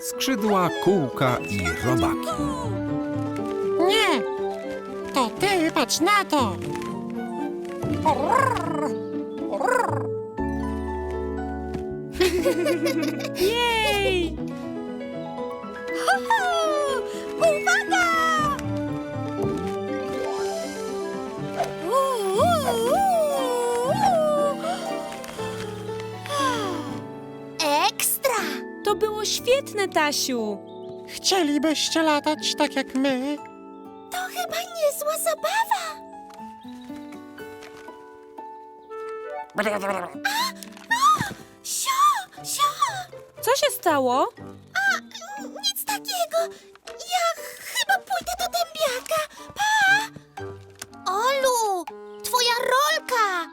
Skrzydła, kółka i robaki. Nie! To ty, patrz na to! Jej! Uwaga! To było świetne, Tasiu. Chcielibyście latać tak jak my? To chyba niezła zabawa. Sio, sio! Co się stało? A, nic takiego. Ja chyba pójdę do dębiaka. Pa! Olu, twoja rolka!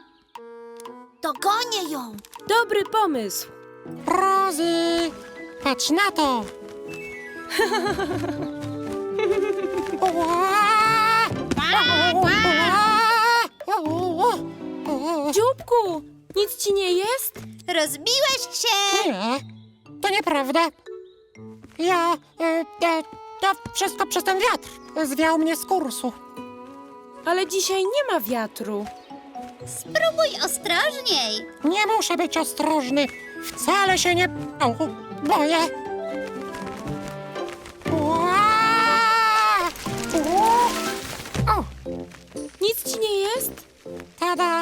Dogonię ją. Dobry pomysł. Rozy! Patrz na to! Dzióbku, nic ci nie jest? Rozbiłeś się. Nie, to nieprawda. Ja... E, e, to wszystko przez ten wiatr. Zwiał mnie z kursu. Ale dzisiaj nie ma wiatru. Spróbuj ostrożniej. Nie muszę być ostrożny. Wcale się nie... O, boję. O, Nic ci nie jest? tada!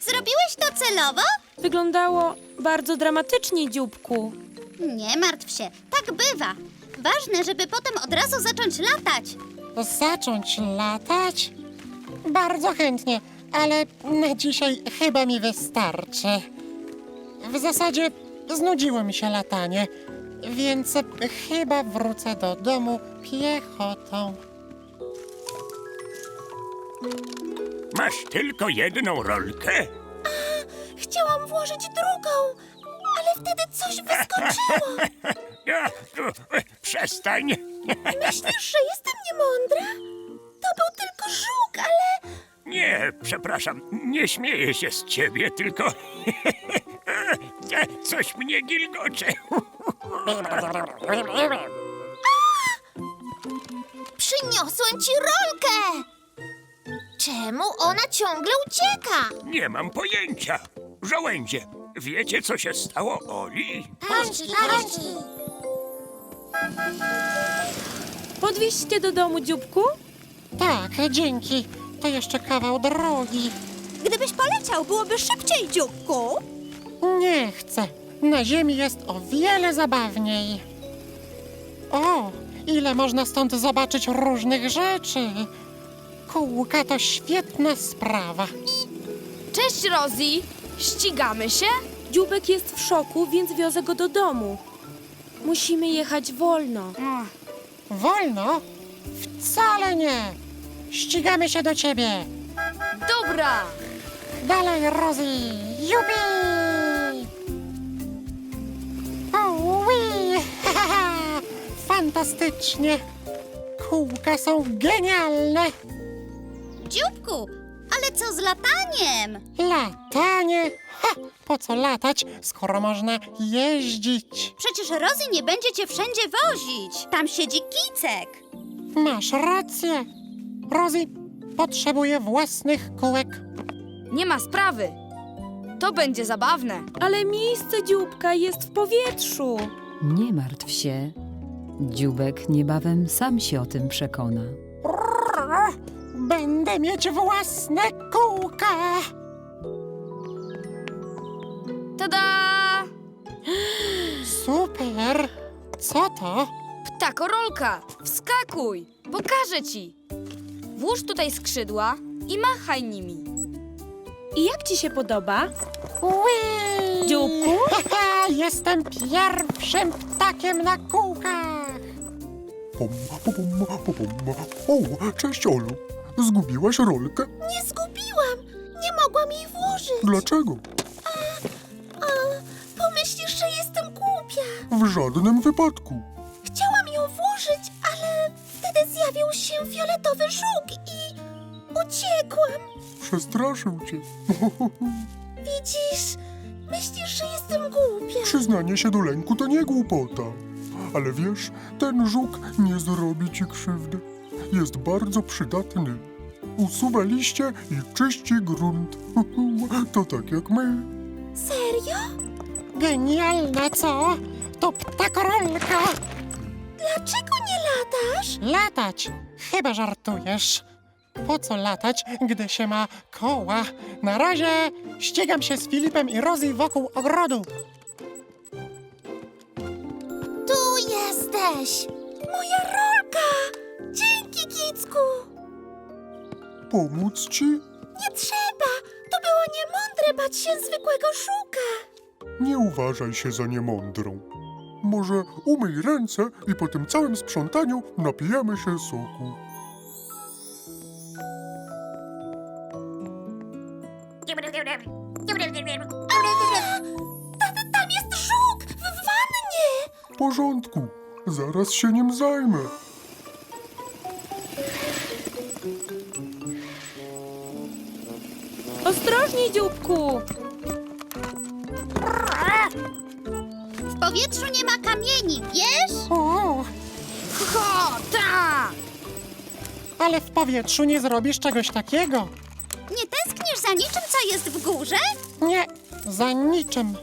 Zrobiłeś to celowo? Wyglądało bardzo dramatycznie, dzióbku. Nie martw się, tak bywa. Ważne, żeby potem od razu zacząć latać. Zacząć latać? Bardzo chętnie, ale na dzisiaj chyba mi wystarczy. W zasadzie znudziło mi się latanie, więc chyba wrócę do domu piechotą. Masz tylko jedną rolkę? Chciałam włożyć drugą, ale wtedy coś wyskoczyło. Ja, u, e, przestań. Myślisz, że jestem niemądra? To był tylko żuk, ale Nie, przepraszam, nie śmieję się z ciebie, tylko coś mnie gilgocze. przyniosłem ci rolkę. Czemu ona ciągle ucieka? Nie mam pojęcia. Żołędzie, wiecie co się stało Oli? Pączki, pączki. Podwieźcie do domu, dzióbku? Tak, dzięki. To jeszcze kawał drogi. Gdybyś poleciał, byłoby szybciej, dzióbku. Nie chcę. Na ziemi jest o wiele zabawniej. O, ile można stąd zobaczyć różnych rzeczy. Kółka to świetna sprawa. Cześć, Rosie! Ścigamy się? Dzióbek jest w szoku, więc wiozę go do domu. Musimy jechać wolno. Wolno? Wcale nie. Ścigamy się do ciebie. Dobra! Dalej, Rosie. Jubi! Fantastycznie. Kółka są genialne. Dzióbku, ale co z lataniem? Latanie? Ha! Po co latać, skoro można jeździć? Przecież Rozy nie będzie cię wszędzie wozić. Tam siedzi kicek. Masz rację. Rosie potrzebuje własnych kółek. Nie ma sprawy. To będzie zabawne. Ale miejsce dzióbka jest w powietrzu. Nie martw się. Dziubek niebawem sam się o tym przekona. Będę mieć własne kółka. Tada! Super. Co to? Ptakorolka! Wskakuj! Pokażę ci! Włóż tutaj skrzydła i machaj nimi. I jak ci się podoba? Ui! Dzióbku? Haha, Jestem pierwszym ptakiem na kółkach. Pom, pom, pom, pom. O, cześć Olu. Zgubiłaś rolkę? Nie zgubiłam. Nie mogłam jej włożyć. Dlaczego? A, pomyślisz, że jestem głupia. W żadnym wypadku. Chciałam ją włożyć, ale wtedy zjawił się fioletowy żuk i uciekłam. Przestraszył cię. Widzisz, Myślisz, że jestem głupia? Przyznanie się do lęku to nie głupota. Ale wiesz, ten żuk nie zrobi ci krzywdy. Jest bardzo przydatny. Usuwa liście i czyści grunt. To tak jak my. Serio? Genialne, co? To ptakorolka! Dlaczego nie latasz? Latać! Chyba żartujesz. Po co latać, gdy się ma koła? Na razie ścigam się z Filipem i Rosie wokół ogrodu. Jesteś! Moja rolka! Dzięki, Kicku! Pomóc ci? Nie trzeba! To było niemądre bać się zwykłego żuka! Nie uważaj się za niemądrą. Może umyj ręce i po tym całym sprzątaniu napijemy się soku. Zaraz się nim zajmę. Ostrożnie, dzióbku! W powietrzu nie ma kamieni, wiesz? O, Ho, ta! ale ale w powietrzu nie zrobisz czegoś takiego. Nie tęsknisz za niczym, co jest w górze? Nie, za niczym.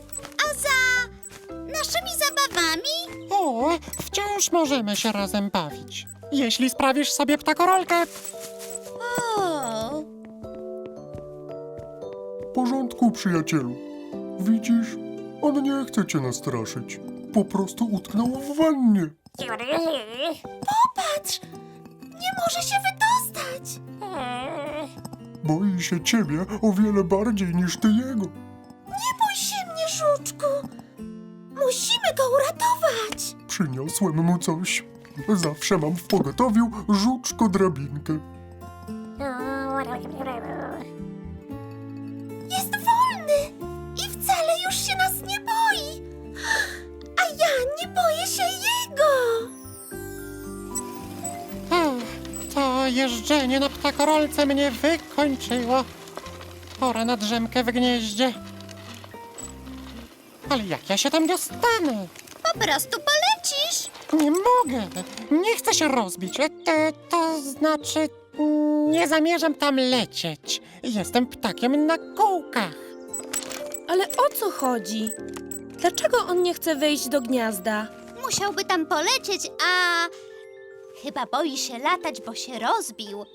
A za naszymi zabawami? O, wciąż możemy się razem bawić. Jeśli sprawisz sobie ptakorolkę, O, W porządku, przyjacielu. Widzisz, on nie chce cię nastraszyć. Po prostu utknął w wannie. patrz! Nie może się wydostać! Boi się ciebie o wiele bardziej niż ty jego. Przyniosłem mu coś. Zawsze mam w pogotowiu żuczko drabinkę. Jest wolny i wcale już się nas nie boi! A ja nie boję się jego! Ach, to jeżdżenie na ptakorolce mnie wykończyło. Pora na drzemkę w gnieździe. Ale jak ja się tam dostanę? Po prostu polecisz! Nie mogę. Nie chcę się rozbić. E, To, to znaczy, nie zamierzam tam lecieć. Jestem ptakiem na kółkach. Ale o co chodzi? Dlaczego on nie chce wejść do gniazda? Musiałby tam polecieć, a... Chyba boi się latać, bo się rozbił.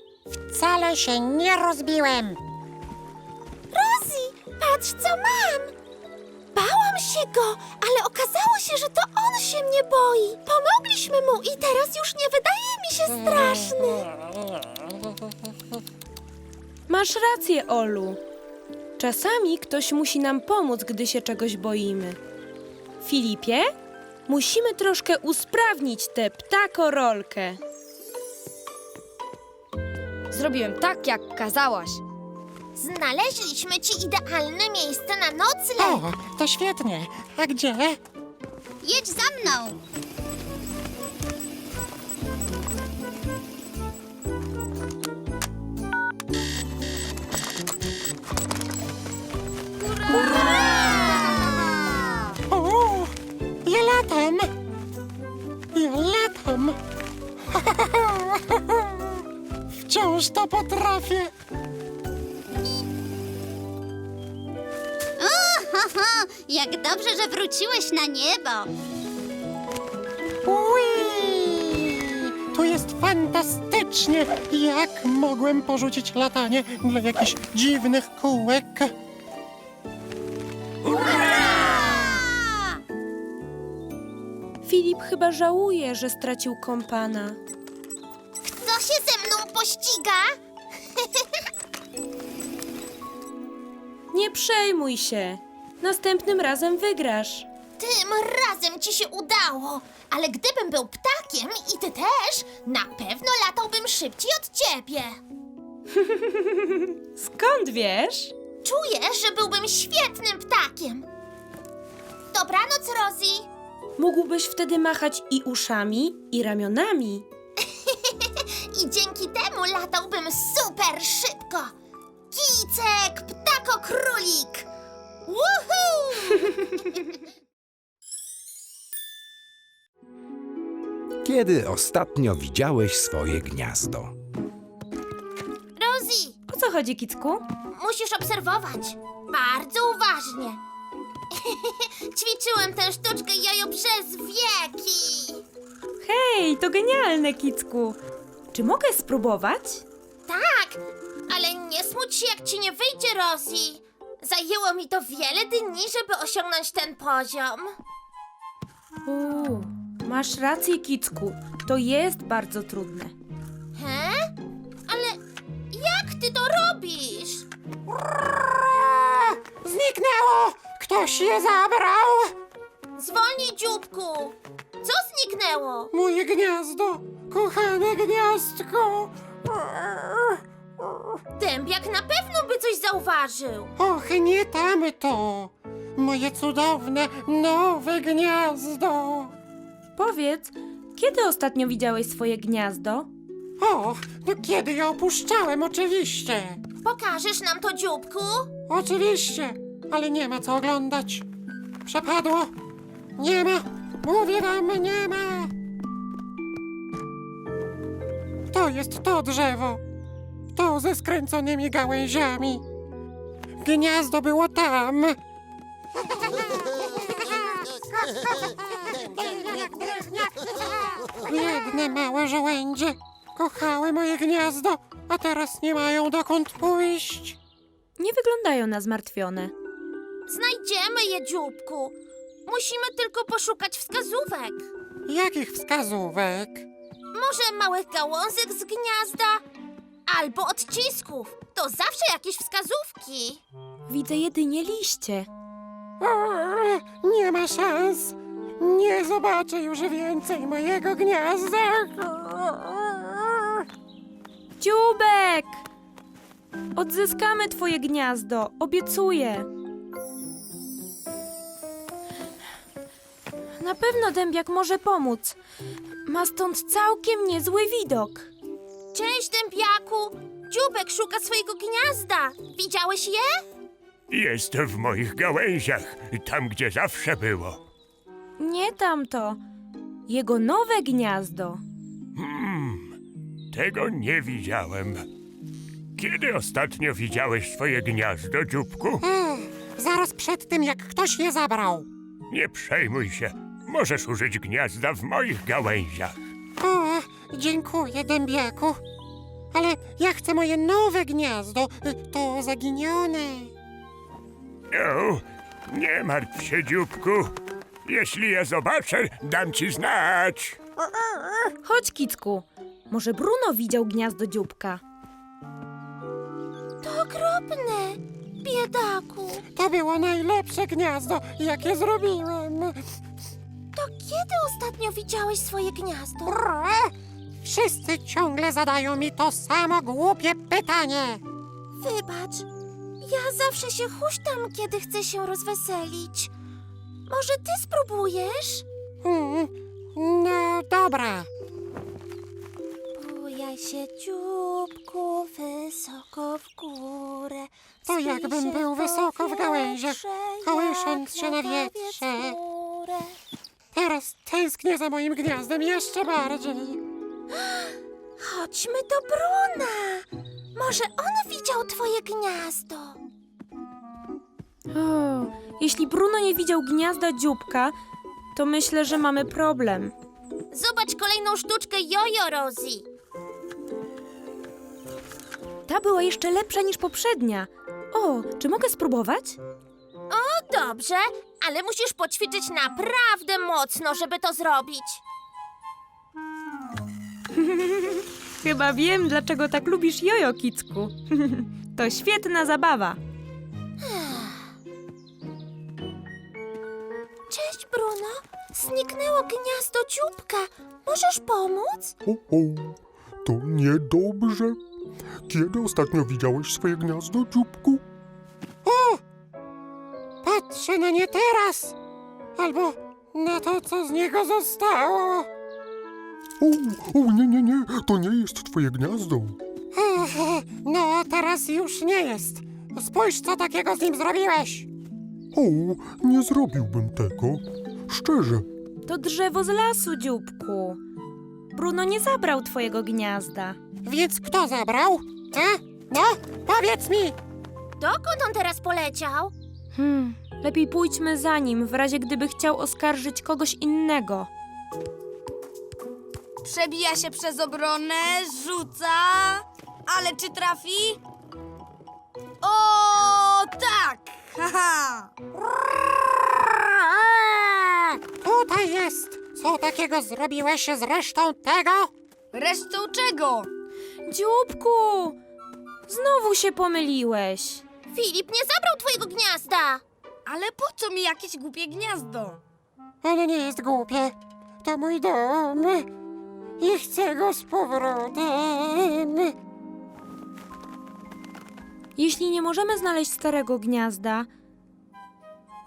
Wcale się nie rozbiłem. Rosie, patrz co mam! Bałam się go, ale okazało się, że to on się mnie boi. Pomogliśmy mu i teraz już nie wydaje mi się straszny. Masz rację, Olu. Czasami ktoś musi nam pomóc, gdy się czegoś boimy. Filipie, musimy troszkę usprawnić tę ptakorolkę. Zrobiłem tak, jak kazałaś. Znaleźliśmy ci idealne miejsce na nocleg. O, to świetnie. A gdzie? Jedź za mną. O, ja latam. Ja latam. Wciąż to potrafię. Jak dobrze, że wróciłeś na niebo. Ui! Tu jest fantastycznie. Jak mogłem porzucić latanie dla jakichś dziwnych kółek? Filip chyba żałuje, że stracił kompana. Kto się ze mną pościga? Nie przejmuj się. Następnym razem wygrasz. Tym razem ci się udało. Ale gdybym był ptakiem i ty też, na pewno latałbym szybciej od ciebie. Skąd wiesz? Czuję, że byłbym świetnym ptakiem. Dobranoc, Rosie. Mógłbyś wtedy machać i uszami, i ramionami. I dzięki temu latałbym super szybko. Kicek, ptako królik. Woohoo! Kiedy ostatnio widziałeś swoje gniazdo? Rosie, O co chodzi, Kicku? musisz obserwować. Bardzo uważnie. Ćwiczyłem tę sztuczkę jojo przez wieki. Hej, to genialne, Kicku. Czy mogę spróbować? Tak, ale nie smuć się, jak ci nie wyjdzie, Rosie. Zajęło mi to wiele dni, żeby osiągnąć ten poziom. Uuu, masz rację, Kicku. To jest bardzo trudne. He? Ale jak ty to robisz? Zniknęło! Ktoś je zabrał! Zwolnij, dzióbku. Co zniknęło? Moje gniazdo! Kochane gniazdko! Dębiak na pewno by coś zauważył. Och, nie tamto! Moje cudowne, nowe gniazdo! Powiedz, kiedy ostatnio widziałeś swoje gniazdo? Och, no kiedy je opuszczałem, oczywiście! Pokażesz nam to, dzióbku? Oczywiście, ale nie ma co oglądać. Przepadło. Nie ma. Mówię wam, nie ma. To jest to drzewo. To ze skręconymi gałęziami. Gniazdo było tam. Biedne małe żołędzie. Kochały moje gniazdo, a teraz nie mają dokąd pójść. Nie wyglądają na zmartwione. Znajdziemy je, dzióbku. Musimy tylko poszukać wskazówek. Jakich wskazówek? Może małych gałązek z gniazda? Albo odcisków. To zawsze jakieś wskazówki. Widzę jedynie liście. Eee, Nie ma szans. Nie zobaczę już więcej mojego gniazda. Dziubek! Odzyskamy twoje gniazdo, obiecuję. Na pewno dębiak może pomóc. Ma stąd całkiem niezły widok. Cześć, dębiaku. Dzióbek szuka swojego gniazda. Widziałeś je? Jest w moich gałęziach, tam gdzie zawsze było. Nie tamto. Jego nowe gniazdo. Hmm, tego nie widziałem. Kiedy ostatnio widziałeś swoje gniazdo, dzióbku? Ech, zaraz przed tym, jak ktoś je zabrał. Nie przejmuj się. Możesz użyć gniazda w moich gałęziach. O, dziękuję, dębiaku. Ale ja chcę moje nowe gniazdo. To zaginione. O, nie martw się, dzióbku. Jeśli je zobaczę, dam ci znać. Chodź, Kicku. Może Bruno widział gniazdo dzióbka. To okropne. Biedaku. To było najlepsze gniazdo, jakie zrobiłem. To kiedy ostatnio widziałeś swoje gniazdo? Eee, Wszyscy ciągle zadają mi to samo głupie pytanie. Wybacz. Ja zawsze się huśtam, kiedy chcę się rozweselić. Może ty spróbujesz? Mm, No dobra. Bujaj się dzióbku wysoko w górę. To Spij jakbym się był wysoko w gałęziach, kołysząc jak się na wietrze. Teraz tęsknię za moim gniazdem jeszcze bardziej. Chodźmy do Bruna. Może on widział twoje gniazdo. O, jeśli Bruno nie widział gniazda dzióbka, to myślę, że mamy problem. Zobacz kolejną sztuczkę jojo, Rosie. Ta była jeszcze lepsza niż poprzednia. O, czy mogę spróbować? O, dobrze, ale musisz poćwiczyć naprawdę mocno, żeby to zrobić. Chyba wiem, dlaczego tak lubisz jojo, Kicku. to świetna zabawa. Cześć, Bruno. Zniknęło gniazdo dzióbka. Możesz pomóc? O, o, to niedobrze. Kiedy ostatnio widziałeś swoje gniazdo, dzióbku? Patrzę na nie teraz. Albo na to, co z niego zostało. O, o, nie, nie, nie, to nie jest twoje gniazdo. No, teraz już nie jest. Spójrz, co takiego z nim zrobiłeś. O, nie zrobiłbym tego. Szczerze, To drzewo z lasu, dzióbku. Bruno nie zabrał twojego gniazda. Więc kto zabrał? A? No, powiedz mi! Dokąd on teraz poleciał? Hmm, lepiej pójdźmy za nim, w razie gdyby chciał oskarżyć kogoś innego. Przebija się przez obronę, rzuca. Ale czy trafi? O, tak! Haha! Tutaj jest! Co takiego zrobiłeś z resztą tego? Resztą czego? Dzióbku! Znowu się pomyliłeś. Filip nie zabrał twojego gniazda! Ale po co mi jakieś głupie gniazdo? Ono nie jest głupie. To mój dom. I chcę go z powrotem. Jeśli nie możemy znaleźć starego gniazda,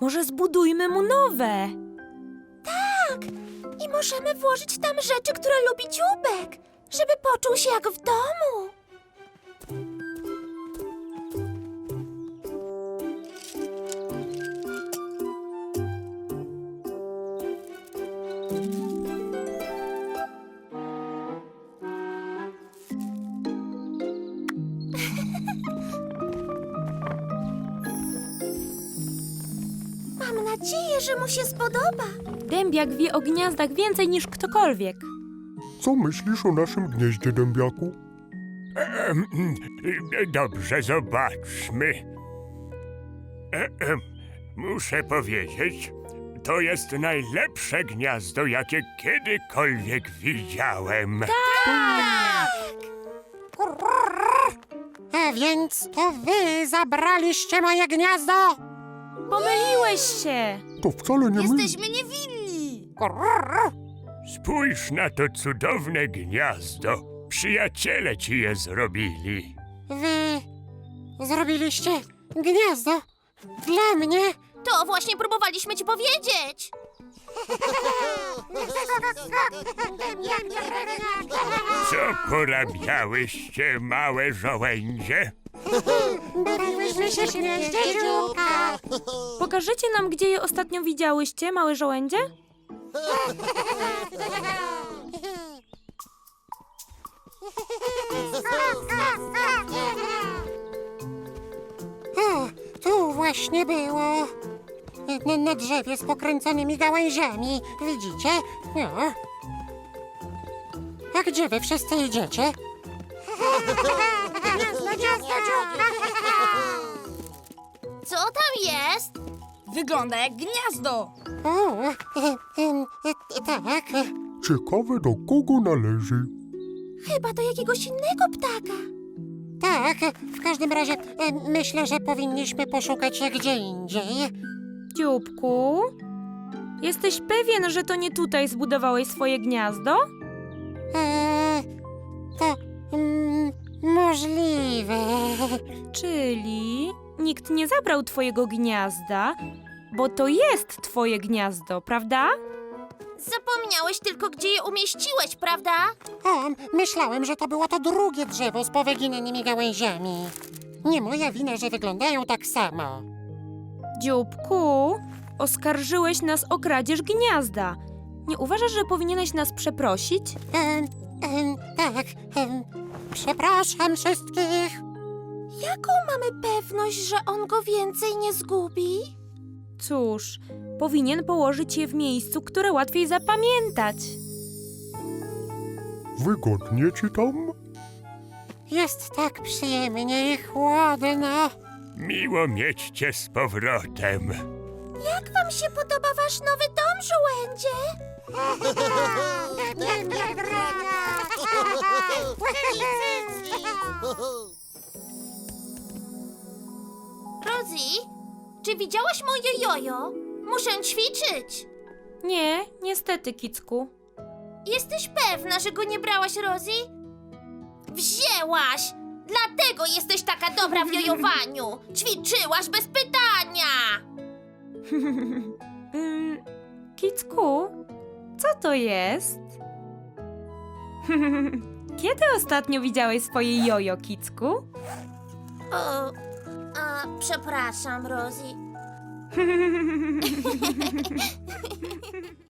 może zbudujmy mu nowe. I możemy włożyć tam rzeczy, które lubi dzióbek, żeby poczuł się jak w domu. Że mu się spodoba. Dębiak wie o gniazdach więcej niż ktokolwiek. co myślisz o naszym gnieździe dębiaku? Em, Dobrze, zobaczmy. Em, Muszę powiedzieć, to jest najlepsze gniazdo, jakie kiedykolwiek widziałem. A więc to wy zabraliście moje gniazdo? Pomyliłeś się. To wcale nie my. Jesteśmy niewinni! Spójrz na to cudowne gniazdo. Przyjaciele ci je zrobili. Wy zrobiliście gniazdo dla mnie? To właśnie próbowaliśmy ci powiedzieć. Co porabiałyście, małe żołędzie? Bawiłyśmy się w gnieździe dzióbka. Pokażecie nam, gdzie je ostatnio widziałyście, małe żołędzie? O, tu właśnie było. Na, na drzewie z pokręconymi gałęziami. Widzicie? No. A gdzie wy wszyscy idziecie? Co tam jest? Wygląda jak gniazdo. Tak. Ciekawe, do kogo należy. Chyba do jakiegoś innego ptaka. Tak, w każdym razie e, myślę, że powinniśmy poszukać je gdzie indziej. Dzióbku? Jesteś pewien, że to nie tutaj zbudowałeś swoje gniazdo? E, to możliwe. Czyli nikt nie zabrał twojego gniazda, bo to jest twoje gniazdo, prawda? Zapomniałeś tylko, gdzie je umieściłeś, prawda? O, myślałem, że to było to drugie drzewo z powyginanymi gałęziami. Nie moja wina, że wyglądają tak samo. Dzióbku, oskarżyłeś nas o kradzież gniazda. Nie uważasz, że powinieneś nas przeprosić? Em, em, tak, em, przepraszam wszystkich. Jaką mamy pewność, że on go więcej nie zgubi? Cóż, powinien położyć je w miejscu, które łatwiej zapamiętać. Wygodnie ci tam? Jest tak przyjemnie i chłodno. Miło mieć cię z powrotem. Jak wam się podoba wasz nowy dom, żołędzie? Rosie, czy widziałaś moje jojo? Muszę ćwiczyć. Nie, niestety, Kicku. Jesteś pewna, że go nie brałaś, Rosie? Wzięłaś! Dlatego jesteś taka dobra w jojowaniu! Ćwiczyłaś bez pytania! Mm, Kicku, co to jest? Kiedy ostatnio widziałeś swoje jojo, Kicku? O, a, przepraszam, Rosie.